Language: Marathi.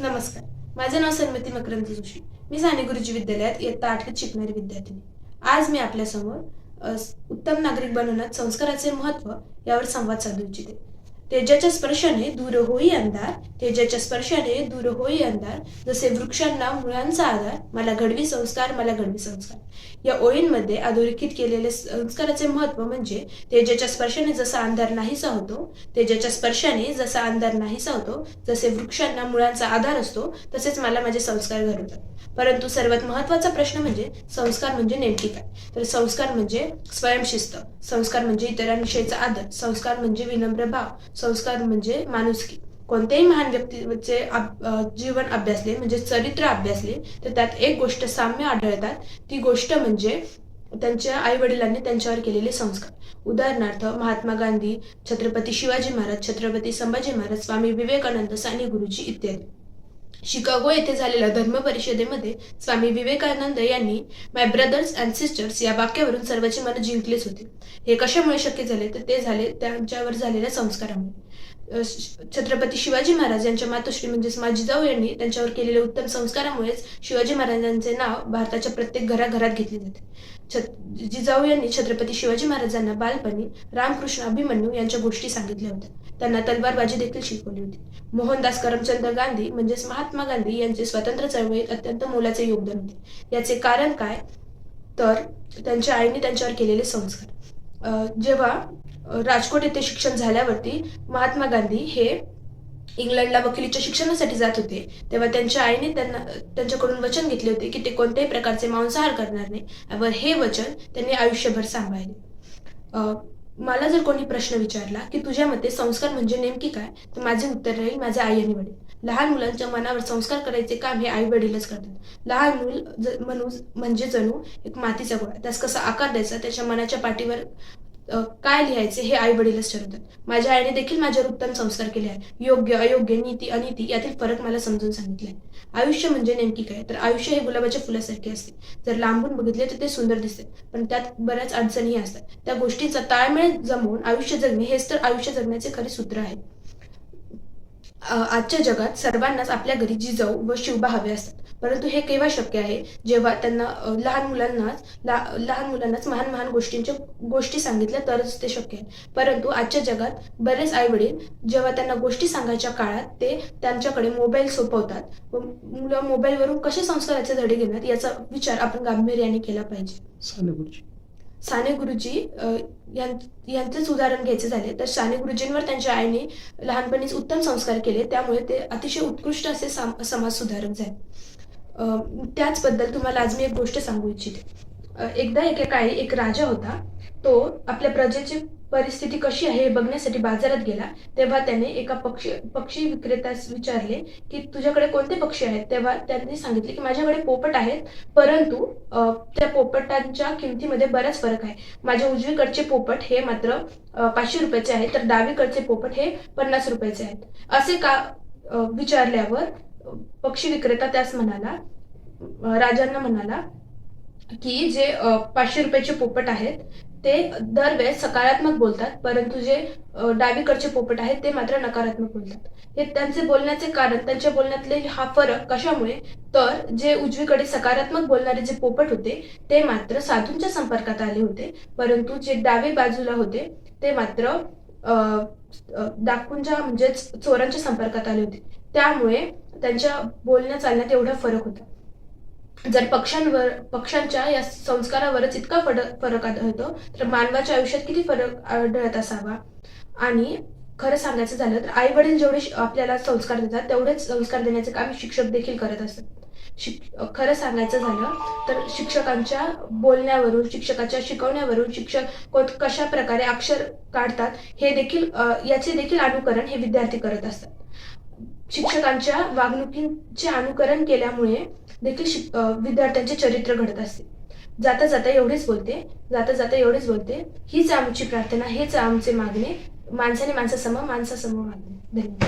नमस्कार. माझं नाव सन्मती मकरंदी जोशी. मी साने गुरुजी विद्यालयात इयत्ता आठवीत शिकणारी विद्यार्थिनी. आज मी आपल्यासमोर उत्तम नागरिक बनवण्यात संस्काराचे महत्त्व यावर संवाद साधू इच्छिते. तेजाच्या स्पर्शाने दूर होई अंधार तेजाच्या स्पर्शाने दूर होई अंधार. जसे वृक्षांना मुळांचा आधार मला घडवी संस्कार मला घडवी संस्कार. या ओळींमध्ये अधोरेखित केलेले संस्काराचे महत्त्व म्हणजे तेजाच्या स्पर्शाने जसा अंधार नाहीसा होतो तेजाच्या स्पर्शाने जसा अंधार नाहीसा होतो जसे वृक्षांना मुळांचा आधार असतो तसेच मला माझे संस्कार घडवतात. परंतु सर्वात महत्त्वाचा प्रश्न म्हणजे संस्कार म्हणजे नेमकी काय? तर संस्कार म्हणजे स्वयंशिस्त संस्कार म्हणजे इतरांविषयीचा आदर संस्कार म्हणजे विनम्र भाव संस्कार म्हणजे माणुसकी. कोणत्याही महान व्यक्तीचे जीवन अभ्यासले म्हणजे चरित्र अभ्यासले तर त्यात एक गोष्ट साम्य आढळतात. ती गोष्ट म्हणजे त्यांच्या आई वडिलांनी त्यांच्यावर केलेले संस्कार. उदाहरणार्थ महात्मा गांधी छत्रपती शिवाजी महाराज छत्रपती संभाजी महाराज स्वामी विवेकानंद साने गुरुजी इत्यादी. शिकागो येथे झालेल्या धर्म परिषदेमध्ये स्वामी विवेकानंद यांनी माय ब्रदर्स अँड सिस्टर्स या वाक्यावरून सर्वांची मनं जिंकलीच होती. हे कशामुळे शक्य झाले? तर ते झाले त्यांच्यावर झालेल्या संस्कारामुळे. छत्रपती शिवाजी महाराज यांच्या मातोश्री म्हणजेच माझीजाऊ यांनी त्यांच्यावर केलेल्या उत्तम संस्कारामुळेच शिवाजी महाराजांचे नाव भारताच्या प्रत्येक घराघरात घेतले जाते. जिजाऊ यांनी छत्रपती शिवाजी महाराजांना बालपणी रामकृष्ण अभिमन्यू यांच्या गोष्टी सांगितल्या होत्या. त्यांना तलवारबाजी देखील शिकवली होती. मोहनदास करमचंद गांधी म्हणजेच महात्मा गांधी यांचे स्वतंत्र चळवळीत अत्यंत मोलाचे योगदान होते. याचे कारण काय? तर त्यांच्या आईने त्यांच्यावर केलेले संस्कार. जेव्हा राजकोट येथे शिक्षण झाल्यावरती महात्मा गांधी हे इंग्लंडला वकिलीच्या शिक्षणासाठी जात होते. तेव्हा त्यांच्या आईने त्यांना त्यांच्याकडून वचन घेतले होते की ते कोणत्याही प्रकारचे मांसाहार करणार नाही. व हे वचन त्यांनी आयुष्यभर सांभाळले. मला जर कोणी प्रश्न विचारला की तुझ्या मते संस्कार म्हणजे नेमकी काय तर माझे उत्तर राहील माझे आई आणि वडील. लहान मुलांच्या मनावर संस्कार करायचे काम हे आई वडीलच करतात. लहान मूल ज म्हणजे जणू एक मातीचा गोळा. त्यास कसा आकार द्यायचा त्याच्या मनाच्या पाठीवर काय लिहायचे हे आई वडीलच ठरवतात. माझ्या आईने देखील माझ्यावर उत्तम संस्कार केले आहेत. योग्य अयोग्य नीती अनिती यातील फरक मला समजून सांगितले आयुष्य म्हणजे नेमकी काय? तर आयुष्य हे गुलाबाच्या फुलासारखे असते. जर लांबून बघितले तर ते सुंदर दिसते. पण त्यात बऱ्याच अडचणीही असतात. त्या गोष्टींचा ताळमेळ जमवून आयुष्य जगणे हेच तर आयुष्य जगण्याचे खरे सूत्र आहे. आजच्या जगात सर्वांनाच आपल्या घरी जिजाऊ व शिवबा हवे असतात. परंतु हे केव्हा शक्य आहे? जेव्हा त्यांना लहान मुलांनाच लहान मुलांनाच महान महान गोष्टींच्या गोष्टी सांगितल्या तरच ते शक्य आहे. परंतु आजच्या जगात बरेच आई वडील जेव्हा त्यांना गोष्टी सांगायच्या काळात ते त्यांच्याकडे मोबाईल सोपवतात. व मुलं मोबाईलवरून कसे संस्काराचे धडे घेणार याचा विचार आपण गांभीर्याने केला पाहिजे. साने गुरुजी यां- यांचेच उदाहरण घ्यायचे झाले. तर साने गुरुजींवर त्यांच्या आईने लहानपणीच उत्तम संस्कार केले. त्यामुळे ते अतिशय उत्कृष्ट असे समाज सुधारक झाले. त्याचबद्दल तुम्हाला आज मी एक गोष्ट सांगू इच्छिते. एकदा एके काळी एक राजा होता. तो आपल्या प्रजेचे परिस्थिती कशी आहे हे बघण्यासाठी बाजारात गेला. तेव्हा त्याने एका पक्षी पक्षी विक्रेत्यास विचारले की तुझ्याकडे कोणते पक्षी आहेत? तेव्हा त्यांनी सांगितले की माझ्याकडे पोपट आहेत परंतु त्या पोपटांच्या किमतीमध्ये बराच फरक आहे. माझ्या उजवीकडचे पोपट हे मात्र पाचशे रुपयाचे आहेत तर डावीकडचे पोपट हे पन्नास रुपयाचे आहेत. असे का विचारल्यावर पक्षी विक्रेता त्यास म्हणाला राजांना म्हणाला की जे पाचशे रुपयाचे पोपट आहेत ते दरवेळेस सकारात्मक बोलतात परंतु जे डावीकडचे पोपट आहेत ते मात्र नकारात्मक बोलतात. हे त्यांचे बोलण्याचे कारण त्यांच्या बोलण्यातले हा फरक कशामुळे? तर जे उजवीकडे सकारात्मक बोलणारे जे पोपट होते ते मात्र साधूंच्या संपर्कात आले होते परंतु जे डावे बाजूला होते ते मात्र अ, डाकूंच्या म्हणजेच चोरांच्या संपर्कात आले होते. त्यामुळे त्यांच्या बोलण्या चालण्यात एवढा फरक होता. जर पक्ष्यांवर पक्ष्यांच्या या संस्कारावरच इतका फरक फरक आढळतो तर मानवाच्या आयुष्यात किती फरक आढळत असावा? आणि खरं सांगायचं झालं तर आई वडील जेवढे आपल्याला संस्कार देतात तेवढेच संस्कार देण्याचे काम शिक्षक देखील करत असतात शिक खरं सांगायचं झालं तर शिक्षकांच्या बोलण्यावरून शिक्षकाच्या शिकवण्यावरून शिक्षक कशा प्रकारे अक्षर काढतात हे देखील याचे देखील अनुकरण हे विद्यार्थी करत असतात. शिक्षकांच्या वागणुकीचे अनुकरण केल्यामुळे देखील विद्यार्थ्यांचे चरित्र घडत असते. जाता जाता एवढेच बोलते जाता जाता एवढेच बोलते. हीच आमची प्रार्थना हेच आमचे मागणे. माणसाने माणसासमोर माणसासमोर मागणे. धन्यवाद.